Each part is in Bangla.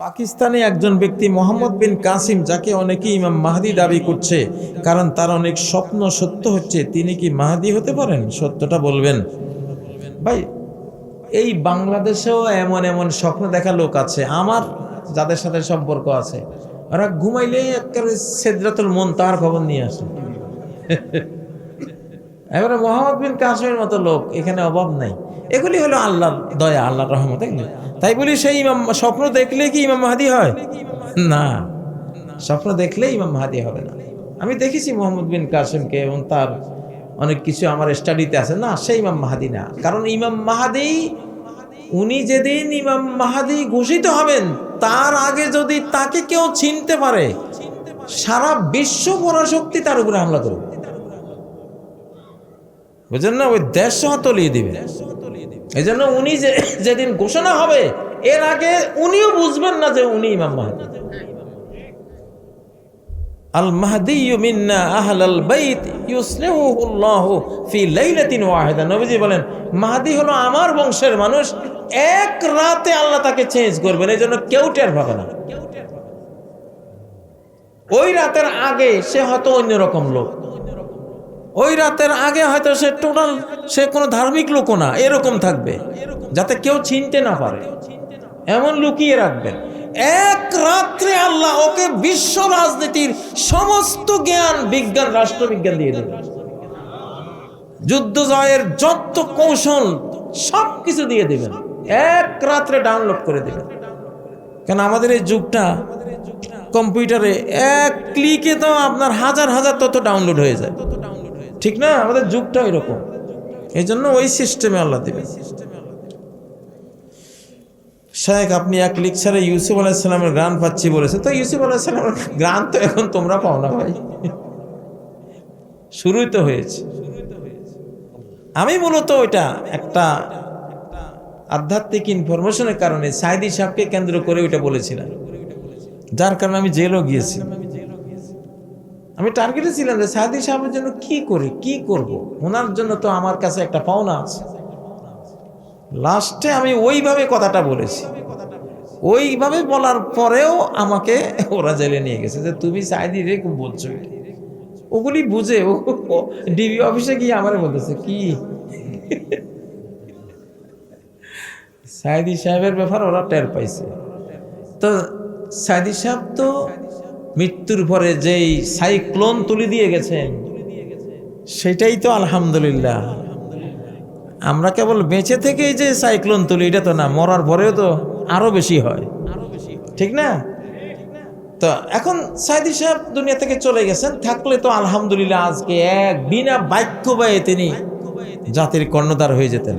পাকিস্তানে একজন ব্যক্তি মোহাম্মদ বিন কাসিম, যাকে অনেকেই ইমাম মাহাদি দাবি করছে, কারণ তার অনেক স্বপ্ন সত্য হচ্ছে, তিনি কি মাহাদি হতে পারেন? সত্যটা বলবেন। ভাই, এই বাংলাদেশেও এমন এমন স্বপ্ন দেখা লোক আছে, আমার যাদের সাথে সম্পর্ক আছে। ওরা ঘুমাইলেই একেবারে সেদ্রাতুল মন তার খবর নিয়ে আসে। এবারে মোহাম্মদ বিন কাসিমের মতো লোক, এখানে অভাব নাই। এগুলি হলো আল্লাহ দয়া আল্লাহ রহমত, তাই বলি সেই ইমাম, স্বপ্ন দেখলে কি ইমাম মাহাদি হয়? না। স্বপ্ন দেখলে ইমাম মাহাদি হবে না। আমি দেখেছি মোহাম্মদ বিন কাসিমকে এবং তার অনেক কিছু আমার স্টাডিতে আছে। না, সেই ইমাম মাহাদি না। কারণ ইমাম মাহাদি, উনি যেদিন ইমাম মাহাদি ঘোষিত হবেন, তার আগে যদি তাকে কেউ চিনতে পারে, সারা বিশ্ব পরাশক্তি তার উপরে হামলা করবে। বুঝলেন না? ওই দেশ সহ তলিয়ে দিবে। এই জন্য উনি যে যেদিন ঘোষণা হবে, এর আগে উনিও বুঝবেন না যে উনি ইমাম মাহাদি। আল মাহদি বাইত ফি লাইলাতিন ওয়াহিদা। নবীজি বলেন, মাহদি হলো আমার বংশের মানুষ, এক রাতে আল্লাহ তাকে চেঞ্জ করবেন এই জন্য কেউ টের পাবে না। ওই রাতের আগে সে হয়তো অন্যরকম লোক। ওই রাতের আগে হয়তো সে টোটাল, সে কোনো ধার্মিক লোকও না, এরকম থাকবে, যাতে কেউ চিনতে না পারে। এমন লুকিয়ে রাখবেন এক রাত্রে আল্লাহ ওকে বিশ্ব রাজনীতির সমস্ত জ্ঞান, বিজ্ঞান, রাষ্ট্রবিজ্ঞান দিয়ে দেবে। যুদ্ধ জয়ের যত কৌশল সব কিছু দিয়ে দেবেন। এক রাত্রে ডাউনলোড করে দেবেন। কেন আমাদের এই যুগটা, কম্পিউটারে এক ক্লিকে তো আপনার হাজার হাজার তত ডাউনলোড হয়ে যায়। ঠিক না? আমাদের যুগটা এরকম এই জন্য ওই সিস্টেমে আল্লাহ দেবে। শাহেক আপনি এক লিকচারে ইউসুফ আলাইসালামের গান পাচ্ছি বলেছে। তো ইউসুফ আলাইসালামের গান তো এখন তোমরা পাও না ভাই। শুরুই তো হয়েছে। আমি মূলত ওইটা একটা আধ্যাত্মিক ইনফরমেশনের কারণে সাইদি সাহেবকে কেন্দ্র করে ওইটা বলেছিলাম। যার কারণে আমি জেলও গিয়েছি। আমি টার্গেটে ছিলাম যে সাইদি সাহেবের জন্য কি করি, কি করব? ওনার জন্য তো আমার কাছে একটা পাওনা আছে। লাস্টে আমি ওইভাবে কথাটা বলেছি। ওইভাবে বলার পরেও আমাকে ওরা জেলে নিয়ে গেছে যে তুমি সাইদি রে বলছো। ওগুলি বুঝে ও ডিবি অফিসে গিয়ে আমার বলতেছে, কি? সাইদি সাহেবের ব্যাপার ওরা টের পাইছে। তো সাইদি সাহেব তো মৃত্যুর পরে যেই সাইক্লোন তুলে দিয়ে গেছেন সেটাই তো আলহামদুলিল্লাহ। আমরা কেবল বেঁচে থেকেই যে সাইক্লোন তুলি, এটা তো না, মরার পরেও তো আরও বেশি হয়। ঠিক না? তো এখন সাইদি সাহেব দুনিয়া থেকে চলে গেছেন, থাকলে তো আলহামদুলিল্লাহ আজকে এক বিনা বাক্য ব্যয়ে তিনি জাতির কর্ণধার হয়ে যেতেন।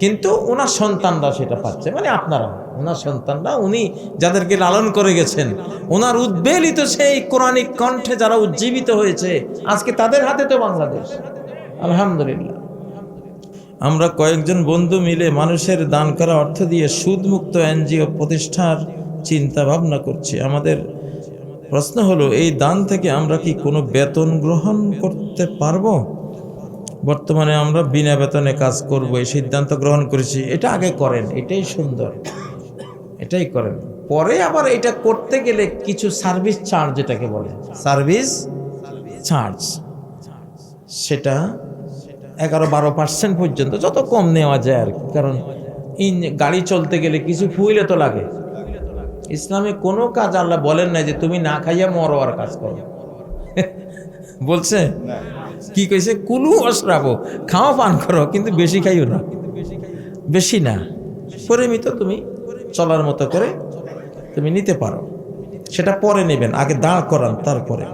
কিন্তু ওনার সন্তানরা সেটা পাচ্ছে মানে আপনারা, ওনার সন্তানরা, উনি যাদেরকে লালন করে গেছেন, ওনার উদ্বেলিত সেই কোরআনিক কণ্ঠে যারা উজ্জীবিত হয়েছে, আজকে তাদের হাতে তো বাংলাদেশ। আলহামদুলিল্লাহ। আমরা কয়েকজন বন্ধু মিলে মানুষের দান করা অর্থ দিয়ে সুদমুক্ত এনজিও প্রতিষ্ঠার চিন্তা ভাবনা করছি। আমাদের প্রশ্ন হলো, এই দান থেকে আমরা কি কোনো বেতন গ্রহণ করতে পারব? বর্তমানে আমরা বিনা বেতনে কাজ করব, এই সিদ্ধান্ত গ্রহণ করেছি। এটা আগে করেন, এটাই সুন্দর। এটাই করেন। পরে আবার এটা করতে গেলে কিছু সার্ভিস চার্জ যেটাকে বলে। Service charge. সেটা এগারো বারো পার্সেন্ট পর্যন্ত, যত কম নেওয়া যায় আর কি। কারণ ইন গাড়ি চলতে গেলে কিছু ফুইলে তো লাগে। ইসলামে কোনো কাজ আল্লাহ বলেন না যে তুমি না খাইয়া মরোয়ার কাজ করো। বলছে? কি কইছে? কুলু অশ্রাবো খাওয়া পান করো, কিন্তু বেশি খাইও না। বেশি না। পরিমিত তুমি চলার মতো করে তুমি নিতে পারো। সেটা পরে নেবেন, আগে দাঁড় করান, তারপরে।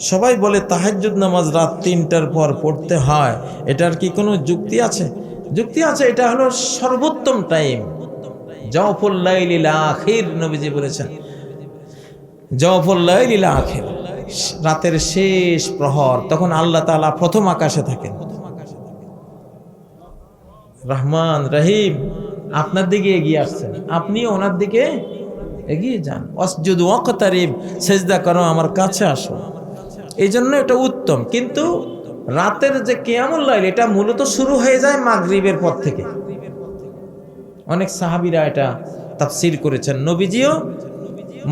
সবাই বলে, তাহাজ্জুদ নামাজ রাত তিনটার পর পড়তে হয়। এটার কি কোনো যুক্তি আছে? যুক্তি আছে, এটা হলো সর্বোত্তম টাইম। জফুল্লাইলিল আখির, নবীজি বলেছেন। জফুল্লাইলিল আখির। রাতের শেষ প্রহর, তখন আল্লাহ তাআলা প্রথম আকাশে থাকেন। রহমান, রহিম, আপনার দিকে এগিয়ে আসছেন। আপনিও ওনার দিকে এগিয়ে যান। অসজুদ ওয়াকতারিব, সেজদা করো, আমার কাছে আসো। এই জন্য এটা উত্তম। কিন্তু রাতের যে কেয়ামুল লাইল, এটা মূলত শুরু হয়ে যায় মাগরিবের পর থেকে। অনেক সাহাবিরা এটা তাফসির করেছেন। নবীজিও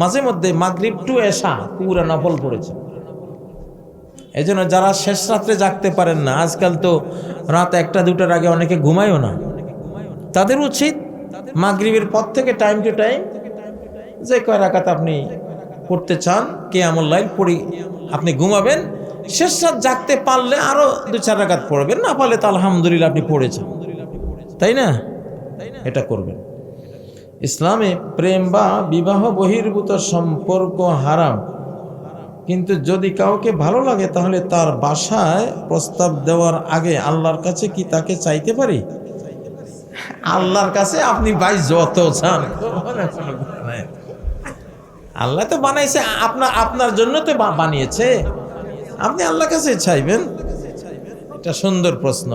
মাঝে মধ্যে মাগরিব টু এসা পুরা নফল পড়েছে। এই জন্য যারা শেষ রাত্রে জাগতে পারেন না, আজকাল তো রাত একটা দুটার আগে অনেকে ঘুমায়ও না। তাদের উচিত মাগরিবের পর থেকে টাইম টু টাইম যে কয় রাকাত আপনি পড়তে চান কে আমল লাইন পড়ি আপনি ঘুমাবেন। শেষ রাত জাগতে পারলে আরও দু চার রাকাত পড়বেন, না পারলে তো আলহামদুলিল্লাহ আপনি পড়েছেন। তাই না? এটা করবেন। ইসলামে প্রেম বা বিবাহ বহির্ভূত সম্পর্ক হারাম। কিন্তু যদি কাউকে ভালো লাগে, তাহলে তার বাসায় প্রস্তাব দেওয়ার আগে আল্লাহর কাছে কি তাকে চাইতে পারি? আল্লাহর কাছে আপনি ভাই যত চান। আল্লাহ তো বানাইছে আপনার আপনার জন্য তো বানিয়েছে। আপনি আল্লাহর কাছে চাইবেন? এটা সুন্দর প্রশ্ন।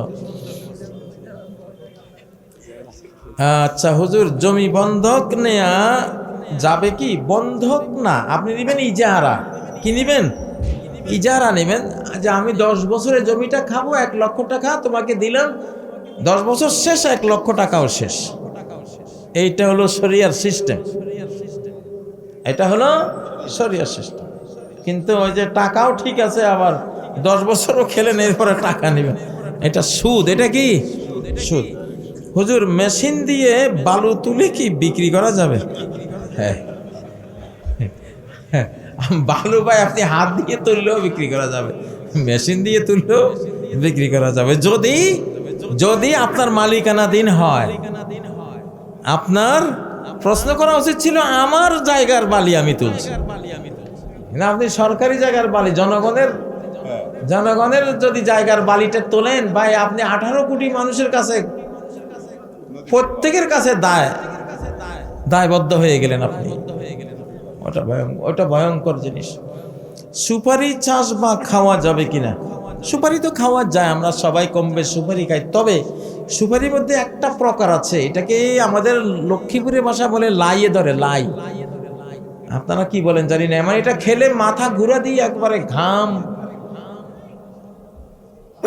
আচ্ছা হুজুর, জমি বন্ধক নেয়া যাবে কি? বন্ধক না। আপনি নেবেন ইজারা। কি নেবেন? ইজারা নেবেন। যে আমি দশ বছরের জমিটা খাব, এক লক্ষ টাকা তোমাকে দিলাম। দশ বছর শেষ, এক লক্ষ টাকাও শেষ। এইটা হলো শরিয়ার সিস্টেম। এটা হলো শরিয়ার সিস্টেম। কিন্তু ওই যে টাকাও ঠিক আছে, আবার দশ বছরও খেলেন এরপরে টাকা নেবেন এটা সুদ। এটা কি? সুদ। হুজুর মেশিন দিয়ে বালু তুলে কি বিক্রি করা যাবে? হ্যাঁ। হ্যাঁ, বালু ভাই আপনি হাত দিয়ে তুললেও বিক্রি করা যাবে। মেশিন দিয়ে তুললেও বিক্রি করা যাবে। যদি যদি আপনার মালিকানা দিন হয় আপনার প্রশ্ন করা উচিত ছিল আমার জায়গার বালি আমি তুলছি। না আপনি সরকারি জায়গার বালি জনগণের জনগণের যদি জায়গার বালিটা তোলেন ভাই আপনি আঠারো কোটি মানুষের কাছে প্রত্যেকের কাছে দায়। দায়বদ্ধ হয়ে গেলেন আপনি। ওটা ভয়ঙ্কর ওটা ভয়ঙ্কর জিনিস। সুপারি চাষ বা খাওয়া যাবে কিনা? সুপারি তো খাওয়া যায়, আমরা সবাই কমবে সুপারি খাই। তবে সুপারির মধ্যে একটা প্রকার আছে, এটাকে আমাদের লক্ষ্মীপুরের ভাষা বলে লাইয়ে ধরে, লাই। আপনারা কি বলেন জানি না মানে এটা খেলে মাথা ঘুরা দিয়ে একবারে ঘাম।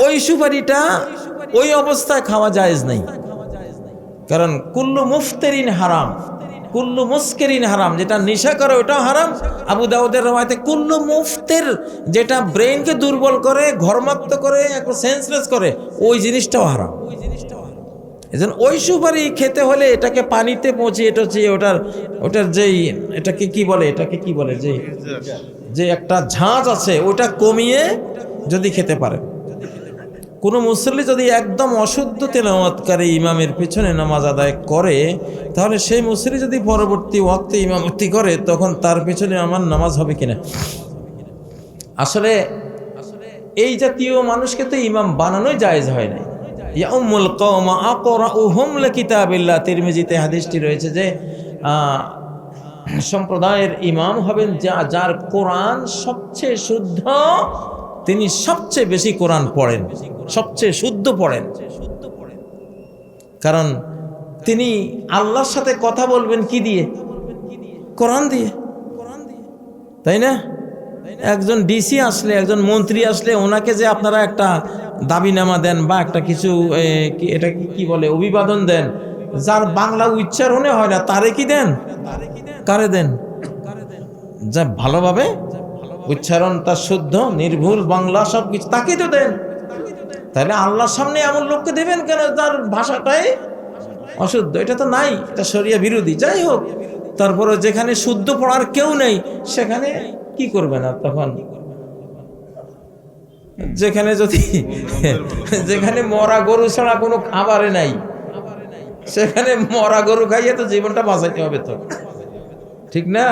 ওই সুপারিটা ওই অবস্থায় খাওয়া জায়েজ নেই। কারণ কুল্লু মুফতেরিন হারাম, কুল্লু মুস্কেরিন হারাম, যেটা নেশা করে ওটাও হারাম। আবু দাউদের রওয়ায়তে কুল্লু মুফতের যেটা ব্রেনকে দুর্বল করে, ঘরমাক্ত করে একটু সেন্সলেস করে, ওই জিনিসটাও হারাম। ওই জিনিসটাও এজন্য ওই সুপারি খেতে হলে এটাকে পানিতে পৌঁছে এটা হচ্ছে ওটার ওটার যেই, এটাকে কি বলে, এটাকে কি বলে, যে যে একটা ঝাঁজ আছে, ওটা কমিয়ে যদি খেতে পারে কোনো মুসল্লি যদি একদম অশুদ্ধ তেলাওয়াতকারী ইমামের পেছনে নামাজ আদায় করে, তাহলে সেই মুসল্লি যদি পরবর্তী ওয়াক্তে ইমামতি করে, তখন তার পেছনে আমার নামাজ হবে কিনা? আসলে এই জাতীয় মানুষকে তো ইমাম বানানোই জায়েজ হয় নাই। ইয়াউমুল কওমা আকরাউহুম লিকিতাবিল্লাহ। তিরমিজিতে হাদিসটি রয়েছে যে সম্প্রদায়ের ইমাম হবেন যা, যার কোরআন সবচেয়ে শুদ্ধ তিনি সবচেয়ে বেশি কোরআন পড়েন, সবচেয়ে শুদ্ধ পড়েন। কারণ তিনি আল্লাহর সাথে কথা বলবেন কি দিয়ে? কোরআন দিয়ে। তাই না? একজন ডিসি আসলে, একজন মন্ত্রী আসলে ওনাকে যে আপনারা একটা দাবিনামা দেন বা একটা কিছু এটা কি- বলে, অভিবাদন দেন, যার বাংলা উচ্চারণে হয় না, তারে কি দেন? কারে দেন? যা ভালোভাবে উচ্চারণ তার শুদ্ধ, নির্ভুল, বাংলা সব কিছু তাকে তো দেন। তাহলে আল্লাহর সামনে এমন লোককে দেবেন কেন? তার ভাষাটাই অশুদ্ধ। এটা তো নাই, এটা শরিয়া বিরোধী। যাই হোক তারপরে যেখানে শুদ্ধ পড়ার কেউ নেই, সেখানে কি করবে না তখন? যেখানে যদি, যেখানে মরা গরু ছাড়া কোনো খাবারে নাই, সেখানে মরা গরু খাইয়ে তো জীবনটা বাঁচাইতে হবে তো। ঠিক না?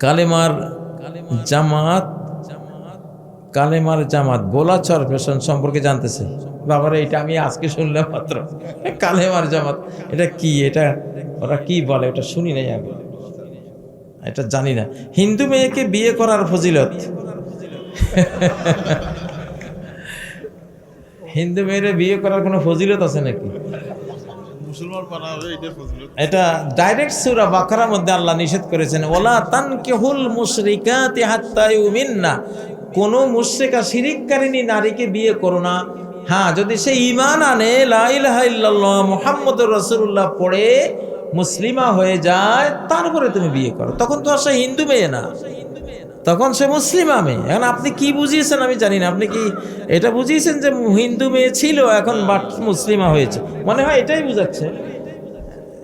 কালেমার জামাত কালেমার জামাত, গোলাচর ফ্যাশন সম্পর্কে জানতেছে। বাবারা, এটা আমি আজকে শুনলাম মাত্র। কালেমার জামাত, এটা কি? এটা ওরা কি বলে? ওটা শুনি নাই আমি। এটা জানি না। হিন্দু মেয়েকে বিয়ে করার ফজিলত। হিন্দু মেয়েরা বিয়ে করার কোনো ফজিলত আছে নাকি মুসলমান বানাবে এটার ফজিলত এটা ডাইরেক্ট সূরা বাকারার মধ্যে আল্লাহ নিষেধ করেছেন, ওলা কোন মুশরিকা শিরিককারিনী নারীকে বিয়ে করো না। হ্যাঁ যদি সে ঈমান আনে, লা ইলাহা ইল্লাল্লাহ, মুহাম্মদুর রাসূলুল্লাহ পড়ে মুসলিমা হয়ে যায়, তারপরে তুমি বিয়ে করো। তখন তো আর সে হিন্দু মেয়ে না। তখন সে মুসলিমা মেয়ে এখন আপনি কি বুঝিয়েছেন আমি জানি না। আপনি কি এটা বুঝিয়েছেন যে হিন্দু মেয়ে ছিল, এখন বাট মুসলিমা হয়েছে? মনে হয় এটাই বুঝাচ্ছে।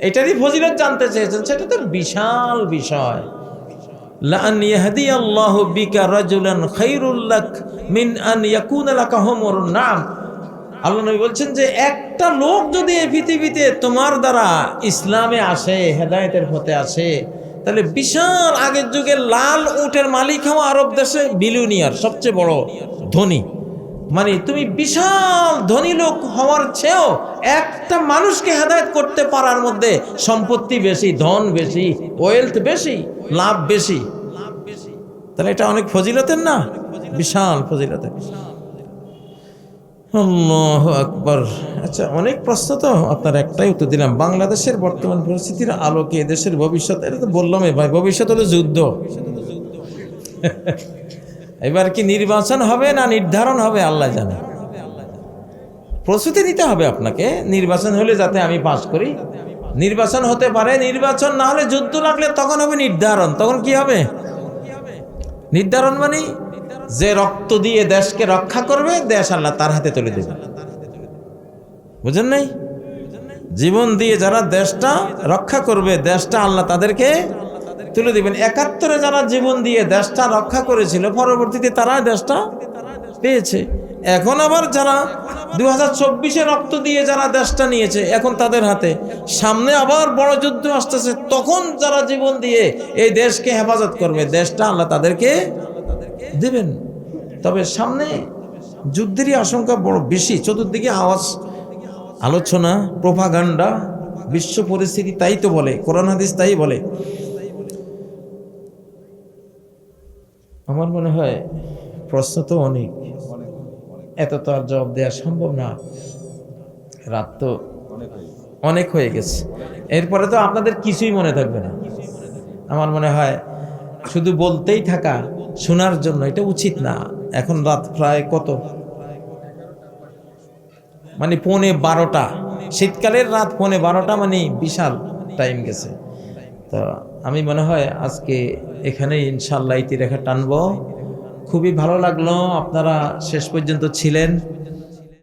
এটারই ফজিলত জানতে চেয়েছেন, সেটা তো বিশাল বিষয়। আল্লাহ বলছেন যে একটা লোক যদি তোমার দ্বারা ইসলামে আসে, হেদায়েতের পথে আসে তাহলে বিশাল আগের যুগে লাল উটের মালিক হওয়া আরব দেশে বিলিয়নিয়ার সবচেয়ে বড় ধনী। মানে তুমি বিশাল ধনী লোক হওয়ার চেয়েও একটা মানুষকে হেদায়েত করতে পারার মধ্যে সম্পত্তি বেশি, ধন বেশি ওয়েলথ বেশি, লাভ বেশি। তাহলে এটা অনেক ফজিলতের না? বিশাল ফজিলতের। আল্লাহ আকবর। আচ্ছা অনেক প্রশ্ন তো আপনার একটাই উত্তর দিলাম। বাংলাদেশের বর্তমান পরিস্থিতির আলোকে দেশের ভবিষ্যৎ, এটা তো বললাম ভাই, ভবিষ্যৎ হলো যুদ্ধ। এবার কি নির্বাচন হবে না নির্ধারণ হবে, আল্লাহ জানে। প্রস্তুতি নিতে হবে আপনাকে, নির্বাচন হলে যাতে আমি পাশ করি। নির্বাচন হতে পারে, নির্বাচন না হলে যুদ্ধ লাগলে তখন হবে নির্ধারণ। তখন কি হবে? নির্ধারণ মানে যে রক্ত দিয়ে দেশকে রক্ষা করবে, দেশ আল্লাহ তার হাতে তুলে দেবে। বুঝেন নাই? জীবন দিয়ে যারা দেশটা রক্ষা করবে, দেশটা আল্লাহ তাদেরকে তুলে দিবেন। একাত্তরে যারা জীবন দিয়ে দেশটা রক্ষা করেছিল, পরবর্তীতে তারা দেশটা পেয়েছে। এখন আবার যারা দু হাজার রক্ত দিয়ে যারা দেশটা নিয়েছে, এখন তাদের হাতে। সামনে আবার বড় যুদ্ধ আসতেছে, তখন যারা জীবন দিয়ে এই দেশকে হেফাজত করবে, দেশটা আল্লাহ তাদেরকে দেবেন। তবে সামনে যুদ্ধেরই আশঙ্কা বড় বেশি। চতুর্দিকে আওয়াজ, আলোচনা প্রভাগান্ডা বিশ্ব পরিস্থিতি তাই তো বলে, কোরআন হাদিস তাই বলে। আমার মনে হয় প্রশ্ন তো অনেক। এত তো আর জবাব দেওয়া সম্ভব না। রাত তো অনেক হয়ে গেছে। এরপরে তো আপনাদের কিছুই মনে থাকবে না। আমার মনে হয় শুধু বলতেই থাকা শোনার জন্য এটা উচিত না। এখন রাত প্রায় কত? মানে পৌনে বারোটা। শীতকালের রাত পৌনে বারোটা মানে বিশাল টাইম গেছে। তো আমি মনে হয় আজকে এখানেই ইনশাল্লাহ ইতিরেখা টানবো। খুবই ভালো লাগল। আপনারা শেষ পর্যন্ত ছিলেন।